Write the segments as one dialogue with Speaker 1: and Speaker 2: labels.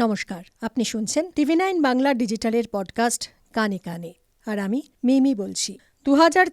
Speaker 1: নমস্কার, আপনি শুনছেন টিভি নাইন বাংলা ডিজিটালের পডকাস্ট কানে কানে। আর আমি মিমি বলছি। দু হাজার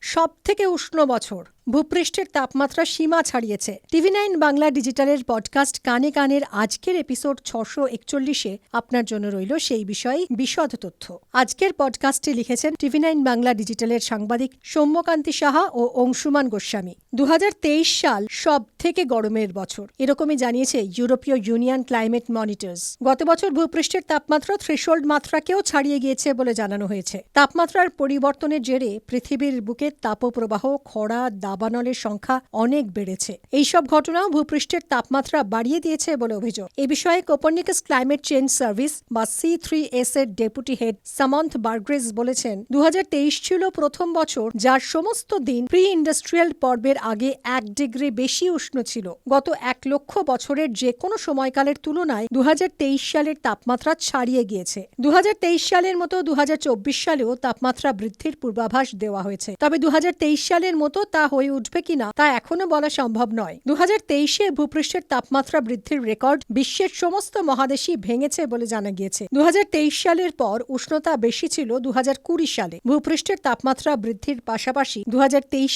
Speaker 1: সব থেকে উষ্ণ বছর। ভূপৃষ্ঠের তাপমাত্রা সীমা ছাড়িয়েছে। টিভি নাইন বাংলা ডিজিটালের পডকাস্ট কানে কানের আজকের এপিসোড ছশো একচল্লিশে আপনার জন্য রইল সেই বিষয়ে বিশদ তথ্য। আজকের পডকাস্টে লিখেছেন টিভি নাইন বাংলা ডিজিটালের সাংবাদিক সৌম্যকান্তি সাহা ও অংশুমান গোস্বামী। দুহাজার তেইশ সাল সব থেকে গরমের বছর। এরকমই জানিয়েছে ইউরোপীয় ইউনিয়ন ক্লাইমেট মনিটর্স। গত বছর ভূপৃষ্ঠের তাপমাত্রা থ্রেশোল্ড মাত্রাকেও ছাড়িয়ে গিয়েছে বলে জানানো হয়েছে। তাপমাত্রার পরিবর্তনের জেরে পৃথিবীর বুকে তাপপ্রবাহ, খরা দাবানলের সংখ্যা অনেক বেড়েছে। এইসব ঘটনাও ভূপৃষ্ঠের তাপমাত্রা বাড়িয়ে দিয়েছে বলে অভিযোগ। এ বিষয়ে কোপর্নিকাস ক্লাইমেট চেঞ্জ সার্ভিস বা সি থ্রি এস এর ডেপুটি হেড সামন্থ বার্গ্রেস বলেছেন দু ছিল প্রথম বছর যার সমস্ত দিন প্রি ইন্ডাস্ট্রিয়াল পর্বের আগে এক ডিগ্রি বেশি উষ্ণ ছিল। গত এক লক্ষ বছরের যে কোনো সময়কালের তুলনায় দু হাজার তেইশ সালের তাপমাত্রা ছাড়িয়ে গিয়েছে। দু হাজার তেইশ সালের মতো দু হাজার চব্বিশ সালেও তাপমাত্রা বৃদ্ধির পূর্বাভাস দেওয়া হয়েছে। তবে দু হাজার তেইশ সালের মতো তা হয়ে উঠবে কিনা তা এখনও বলা সম্ভব নয়। দু তেইশে ভূপৃষ্ঠের তাপমাত্রা বৃদ্ধির রেকর্ড বিশ্বের সমস্ত মহাদেশই ভেঙেছে বলে জানা গিয়েছে। দু সালের পর উষ্ণতা বেশি ছিল দু হাজার কুড়ি সালে। ভূপৃষ্ঠের তাপমাত্রা বৃদ্ধির পাশাপাশি দু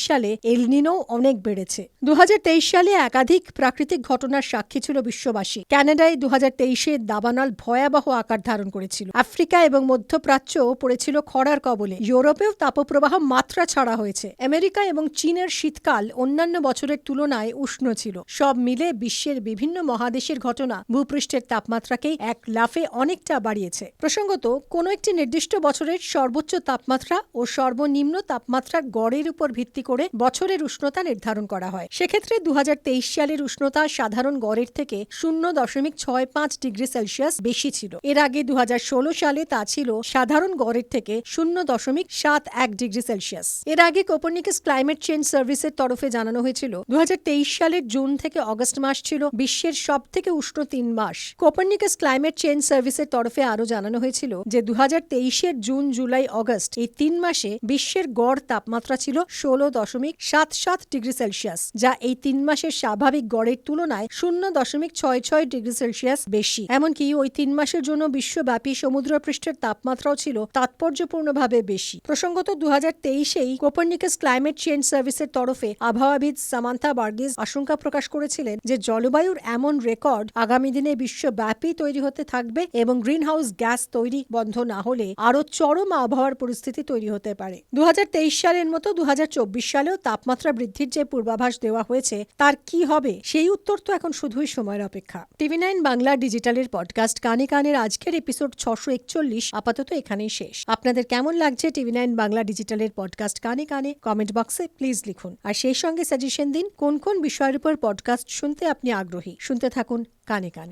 Speaker 1: সালে এলনিনো অনেক বেড়েছে। দু হাজার তেইশ সালে একাধিক প্রাকৃতিক ঘটনার সাক্ষী ছিল বিশ্ববাসী। ক্যানাডায় দু তেইশে দাবানল ভয়াবহ আকার ধারণ করেছিল। আফ্রিকা এবং মধ্যপ্রাচ্যও পড়েছিল খরার কবলে। ইউরোপেও তাপপ্রবাহ মাত্রা ছাড়া হয়েছে। আমেরিকা এবং চীনের শীতকাল অন্যান্য বছরের তুলনায় উষ্ণ ছিল। সব মিলে বিশ্বের বিভিন্ন মহাদেশের ঘটনা ভূপৃষ্ঠের তাপমাত্রাকেই এক লাফে অনেকটা বাড়িয়েছে। প্রসঙ্গত, কোনো একটি নির্দিষ্ট বছরের সর্বোচ্চ তাপমাত্রা ও সর্বনিম্ন তাপমাত্রার গড়ের উপর ভিত্তি করে বছরের উষ্ণতা নির্ধারণ করা হয়। সেক্ষেত্রে দু হাজার তেইশ সালের উষ্ণতা সাধারণ গড়ের থেকে শূন্য দশমিক ছয় পাঁচ ডিগ্রি সেলসিয়াস বেশি ছিল। এর আগে দু হাজার ষোলো সালে তা ছিল সাধারণ গড়ের থেকে শূন্য দশমিক সাত এক ডিগ্রি সেলসিয়াস। এর আগে কোপর্নিকাস ক্লাইমেট চেঞ্জ সার্ভিসের তরফে জানানো হয়েছিল দু হাজার তেইশ সালের জুন থেকে অগস্ট মাস ছিল বিশ্বের সব থেকে উষ্ণ তিন মাস। কোপার্নিকাস ক্লাইমেট চেঞ্জ সার্ভিসের তরফে আরও জানানো হয়েছিল যে দু তেইশের জুন, জুলাই, অগস্ট এই তিন মাসে বিশ্বের গড় তাপমাত্রা ছিল ষোলো দশমিক সাত সাত ডিগ্রি সেলসিয়াস, যা এই তিন মাসের স্বাভাবিক গড়ের তুলনায় শূন্য দশমিক ছয় ছয় ডিগ্রি সেলসিয়াস বেশি। এমনকি ওই তিন মাসের জন্য বিশ্বব্যাপী সমুদ্রপৃষ্ঠের তাপমাত্রাও ছিল তাৎপর্যপূর্ণভাবে বেশি। প্রসঙ্গত দু হাজার তেইশেই কোপার্নিকাস ক্লাইমেট চেঞ্জ সার্ভিসের তরফে আবহাওয়াবিদ সামান্থা বার্গিস আশঙ্কা প্রকাশ করেছিলেন যে জলবায়ুর এমন রেকর্ড আগামী দিনে বিশ্বব্যাপী তৈরি হতে থাকবে এবং গ্রিন হাউস গ্যাস তৈরি বন্ধ না হলে আরও চরম আবহাওয়ার পরিস্থিতি তৈরি হতে পারে। দু সালের মতো দু সালেও তাপমাত্রা বৃদ্ধির যে পূর্বাভাস দেওয়া হয়েছে, তার কি হবে সেই উত্তর তো এখন শুধুই সময়ের অপেক্ষা। টিভি নাইন বাংলা ডিজিটালের পডকাস্ট কানে কানের আজকের এপিসোড ছশো একচল্লিশ আপাতত এখানেই শেষ। আপনাদের কেমন লাগছে টিভি নাইন বাংলা ডিজিটালের পডকাস্ট কানে কানে? কমেন্ট বক্সে প্লিজ লিখুন। আর সেই সঙ্গে সাজেশন দিন কোন কোন বিষয়ের উপর পডকাস্ট শুনতে আপনি আগ্রহী। শুনতে থাকুন কানে কানে।